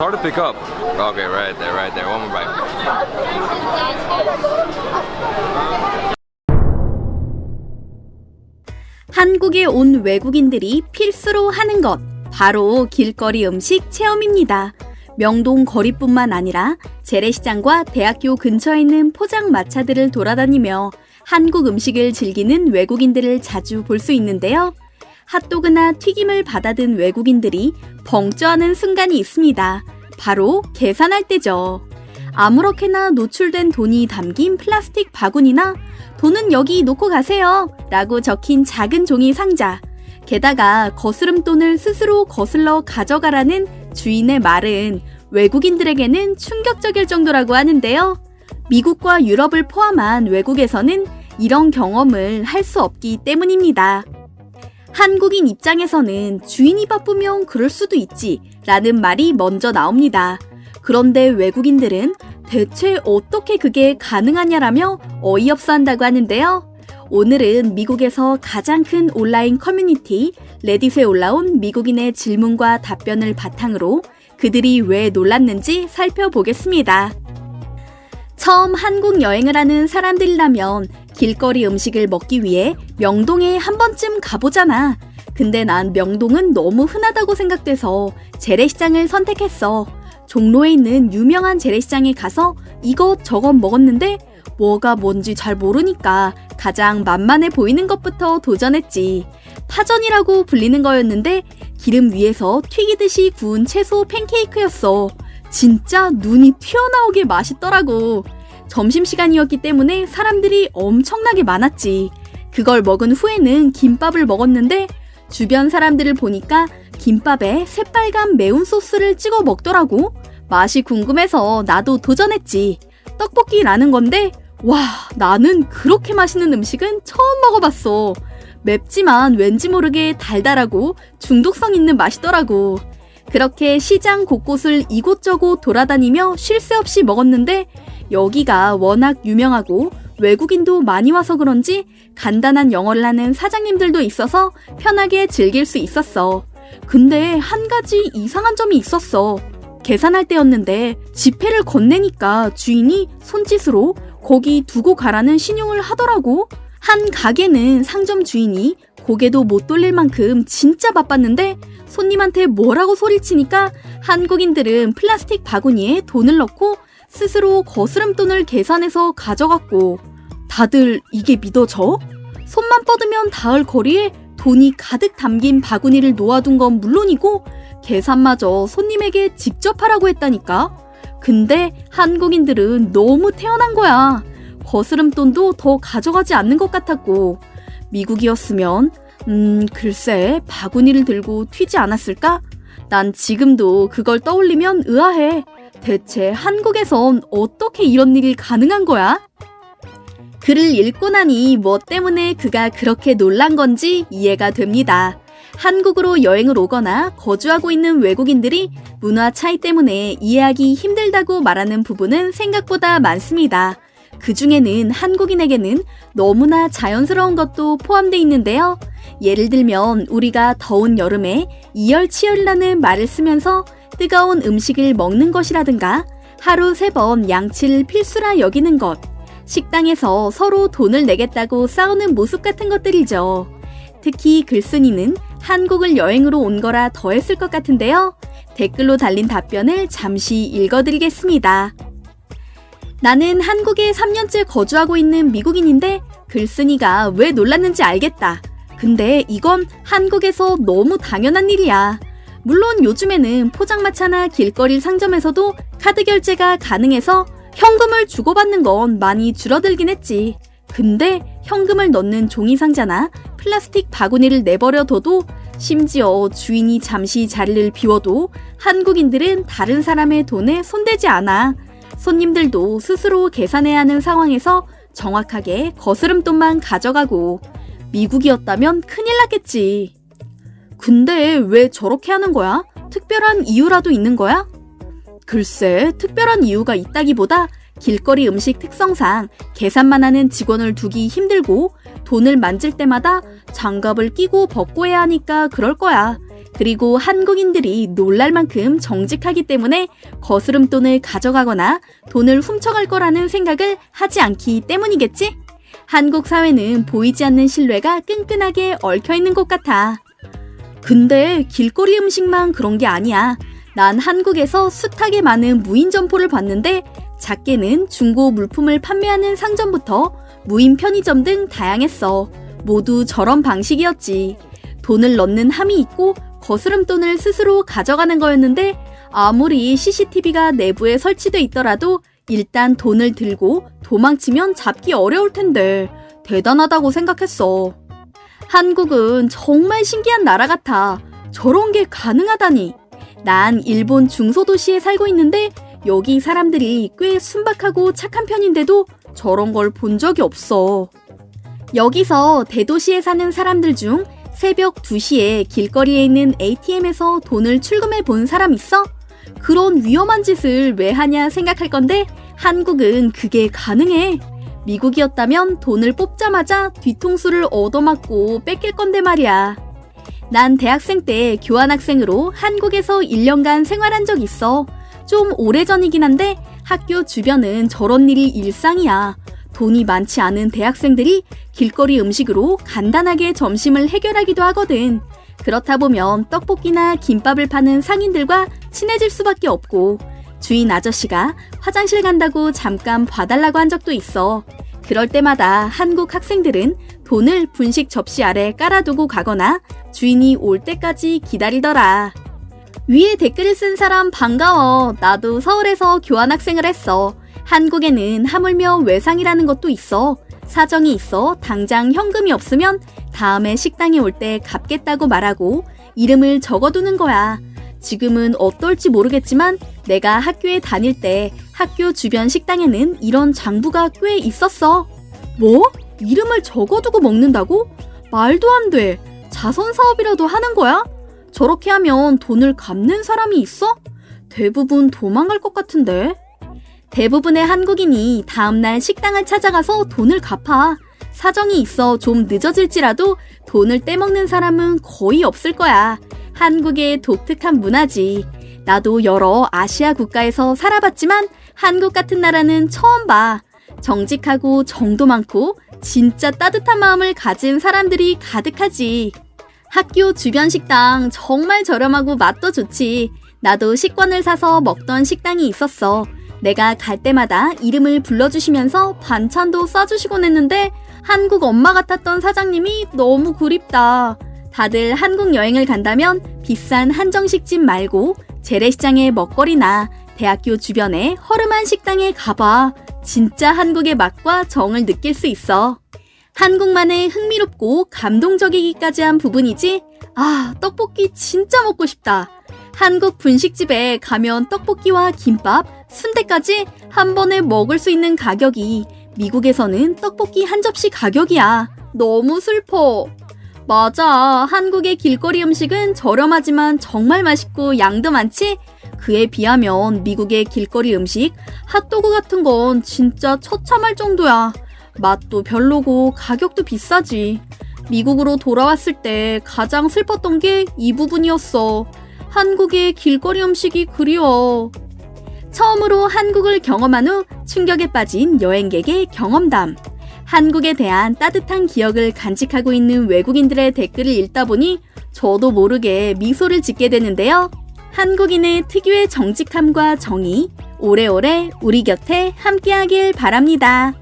Hard to pick up. Okay, right there, right there. One more bite. 한국에 온 외국인들이 필수로 하는 것, 바로 길거리 음식 체험입니다. 명동 거리뿐만 아니라 재래시장과 대학교 근처에 있는 포장마차들을 돌아다니며 한국 음식을 즐기는 외국인들을 자주 볼 수 있는데요. 핫도그나 튀김을 받아든 외국인들이 벙쪄하는 순간이 있습니다. 바로 계산할 때죠. 아무렇게나 노출된 돈이 담긴 플라스틱 바구니나 돈은 여기 놓고 가세요. 라고 적힌 작은 종이 상자. 게다가 거스름 돈을 스스로 거슬러 가져가라는 주인의 말은 외국인들에게는 충격적일 정도라고 하는데요. 미국과 유럽을 포함한 외국에서는 이런 경험을 할 수 없기 때문입니다. 한국인 입장에서는 주인이 바쁘면 그럴 수도 있지 라는 말이 먼저 나옵니다. 그런데 외국인들은 대체 어떻게 그게 가능하냐라며 어이없어 한다고 하는데요. 오늘은 미국에서 가장 큰 온라인 커뮤니티 레딧에 올라온 미국인의 질문과 답변을 바탕으로 그들이 왜 놀랐는지 살펴보겠습니다. 처음 한국 여행을 하는 사람들이라면 길거리 음식을 먹기 위해 명동에 한 번쯤 가보잖아. 근데 난 명동은 너무 흔하다고 생각돼서 재래시장을 선택했어. 종로에 있는 유명한 재래시장에 가서 이것 저것 먹었는데 뭐가 뭔지 잘 모르니까 가장 만만해 보이는 것부터 도전했지. 파전이라고 불리는 거였는데 기름 위에서 튀기듯이 구운 채소 팬케이크였어. 진짜 눈이 튀어나오게 맛있더라고. 점심시간이었기 때문에 사람들이 엄청나게 많았지. 그걸 먹은 후에는 김밥을 먹었는데 주변 사람들을 보니까 김밥에 새빨간 매운 소스를 찍어 먹더라고. 맛이 궁금해서 나도 도전했지. 떡볶이라는 건데, 와, 나는 그렇게 맛있는 음식은 처음 먹어봤어. 맵지만 왠지 모르게 달달하고 중독성 있는 맛이더라고. 그렇게 시장 곳곳을 이곳저곳 돌아다니며 쉴 새 없이 먹었는데, 여기가 워낙 유명하고 외국인도 많이 와서 그런지 간단한 영어를 하는 사장님들도 있어서 편하게 즐길 수 있었어. 근데 한 가지 이상한 점이 있었어. 계산할 때였는데 지폐를 건네니까 주인이 손짓으로 거기 두고 가라는 신용을 하더라고. 한 가게는 상점 주인이 고개도 못 돌릴 만큼 진짜 바빴는데 손님한테 뭐라고 소리치니까 한국인들은 플라스틱 바구니에 돈을 넣고 스스로 거스름 돈을 계산해서 가져갔고 다들 이게 믿어져? 손만 뻗으면 닿을 거리에 돈이 가득 담긴 바구니를 놓아둔 건 물론이고 계산마저 손님에게 직접 하라고 했다니까. 근데 한국인들은 너무 태어난 거야. 거스름 돈도 더 가져가지 않는 것 같았고 미국이었으면 음 글쎄 바구니를 들고 튀지 않았을까? 난 지금도 그걸 떠올리면 의아해. 대체 한국에선 어떻게 이런 일이 가능한 거야? 글을 읽고 나니 뭐 때문에 그가 그렇게 놀란 건지 이해가 됩니다. 한국으로 여행을 오거나 거주하고 있는 외국인들이 문화 차이 때문에 이해하기 힘들다고 말하는 부분은 생각보다 많습니다. 그 중에는 한국인에게는 너무나 자연스러운 것도 포함되어 있는데요. 예를 들면 우리가 더운 여름에 이열치열이라는 말을 쓰면서 뜨거운 음식을 먹는 것이라든가 하루 세 번 양치를 필수라 여기는 것, 식당에서 서로 돈을 내겠다고 싸우는 모습 같은 것들이죠. 특히 글쓴이는 한국을 여행으로 온 거라 더 했을 것 같은데요. 댓글로 달린 답변을 잠시 읽어드리겠습니다. 나는 한국에 3년째 거주하고 있는 미국인인데 글쓴이가 왜 놀랐는지 알겠다. 근데 이건 한국에서 너무 당연한 일이야. 물론 요즘에는 포장마차나 길거리 상점에서도 카드 결제가 가능해서 현금을 주고받는 건 많이 줄어들긴 했지. 근데 현금을 넣는 종이 상자나 플라스틱 바구니를 내버려 둬도 심지어 주인이 잠시 자리를 비워도 한국인들은 다른 사람의 돈에 손대지 않아. 손님들도 스스로 계산해야 하는 상황에서 정확하게 거스름돈만 가져가고 미국이었다면 큰일 났겠지. 근데 왜 저렇게 하는 거야? 특별한 이유라도 있는 거야? 글쎄, 특별한 이유가 있다기보다 길거리 음식 특성상 계산만 하는 직원을 두기 힘들고 돈을 만질 때마다 장갑을 끼고 벗고 해야 하니까 그럴 거야. 그리고 한국인들이 놀랄 만큼 정직하기 때문에 거스름 돈을 가져가거나 돈을 훔쳐갈 거라는 생각을 하지 않기 때문이겠지? 한국 사회는 보이지 않는 신뢰가 끈끈하게 얽혀 있는 것 같아. 근데 길거리 음식만 그런 게 아니야. 난 한국에서 숱하게 많은 무인 점포를 봤는데 작게는 중고 물품을 판매하는 상점부터 무인 편의점 등 다양했어. 모두 저런 방식이었지. 돈을 넣는 함이 있고 거스름 돈을 스스로 가져가는 거였는데 아무리 CCTV가 내부에 설치돼 있더라도 일단 돈을 들고 도망치면 잡기 어려울 텐데 대단하다고 생각했어. 한국은 정말 신기한 나라 같아. 저런 게 가능하다니. 난 일본 중소도시에 살고 있는데 여기 사람들이 꽤 순박하고 착한 편인데도 저런 걸 본 적이 없어. 여기서 대도시에 사는 사람들 중 새벽 2시에 길거리에 있는 ATM에서 돈을 출금해 본 사람 있어? 그런 위험한 짓을 왜 하냐 생각할 건데 한국은 그게 가능해. 미국이었다면 돈을 뽑자마자 뒤통수를 얻어맞고 뺏길 건데 말이야. 난 대학생 때 교환학생으로 한국에서 1년간 생활한 적 있어. 좀 오래전이긴 한데 학교 주변은 저런 일이 일상이야. 돈이 많지 않은 대학생들이 길거리 음식으로 간단하게 점심을 해결하기도 하거든. 그렇다 보면 떡볶이나 김밥을 파는 상인들과 친해질 수밖에 없고 주인 아저씨가 화장실 간다고 잠깐 봐달라고 한 적도 있어. 그럴 때마다 한국 학생들은 돈을 분식 접시 아래 깔아두고 가거나 주인이 올 때까지 기다리더라. 위에 댓글을 쓴 사람 반가워. 나도 서울에서 교환학생을 했어. 한국에는 하물며 외상이라는 것도 있어. 사정이 있어 당장 현금이 없으면 다음에 식당에 올 때 갚겠다고 말하고 이름을 적어두는 거야. 지금은 어떨지 모르겠지만 내가 학교에 다닐 때 학교 주변 식당에는 이런 장부가 꽤 있었어. 뭐? 이름을 적어두고 먹는다고? 말도 안 돼. 자선 사업이라도 하는 거야? 저렇게 하면 돈을 갚는 사람이 있어? 대부분 도망갈 것 같은데. 대부분의 한국인이 다음날 식당을 찾아가서 돈을 갚아. 사정이 있어 좀 늦어질지라도 돈을 떼먹는 사람은 거의 없을 거야. 한국의 독특한 문화지. 나도 여러 아시아 국가에서 살아봤지만 한국 같은 나라는 처음 봐. 정직하고 정도 많고 진짜 따뜻한 마음을 가진 사람들이 가득하지. 학교 주변 식당 정말 저렴하고 맛도 좋지. 나도 식권을 사서 먹던 식당이 있었어. 내가 갈 때마다 이름을 불러주시면서 반찬도 싸주시곤 했는데 한국 엄마 같았던 사장님이 너무 그립다. 다들 한국 여행을 간다면 비싼 한정식집 말고 재래시장의 먹거리나 대학교 주변의 허름한 식당에 가봐. 진짜 한국의 맛과 정을 느낄 수 있어. 한국만의 흥미롭고 감동적이기까지 한 부분이지? 아, 떡볶이 진짜 먹고 싶다. 한국 분식집에 가면 떡볶이와 김밥, 순대까지 한 번에 먹을 수 있는 가격이 미국에서는 떡볶이 한 접시 가격이야. 너무 슬퍼. 맞아. 한국의 길거리 음식은 저렴하지만 정말 맛있고 양도 많지? 그에 비하면 미국의 길거리 음식, 핫도그 같은 건 진짜 처참할 정도야. 맛도 별로고 가격도 비싸지. 미국으로 돌아왔을 때 가장 슬펐던 게 이 부분이었어. 한국의 길거리 음식이 그리워. 처음으로 한국을 경험한 후 충격에 빠진 여행객의 경험담. 한국에 대한 따뜻한 기억을 간직하고 있는 외국인들의 댓글을 읽다 보니 저도 모르게 미소를 짓게 되는데요. 한국인의 특유의 정직함과 정의, 오래오래 우리 곁에 함께하길 바랍니다.